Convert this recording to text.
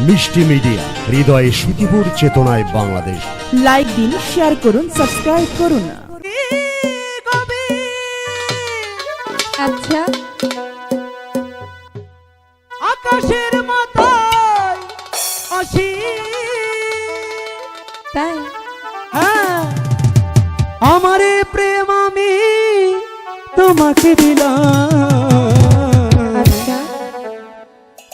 মিষ্টি মিডিয়া হৃদয়ে সুখীপুর চেতনায় বাংলাদেশ। লাইক দিন শেয়ার করুন সাবস্ক্রাইব করুন। আচ্ছা। আকাশের মাথায় আসি। তাই? হ্যাঁ। আমারে প্রেম আমি তোমাকে দিলাম।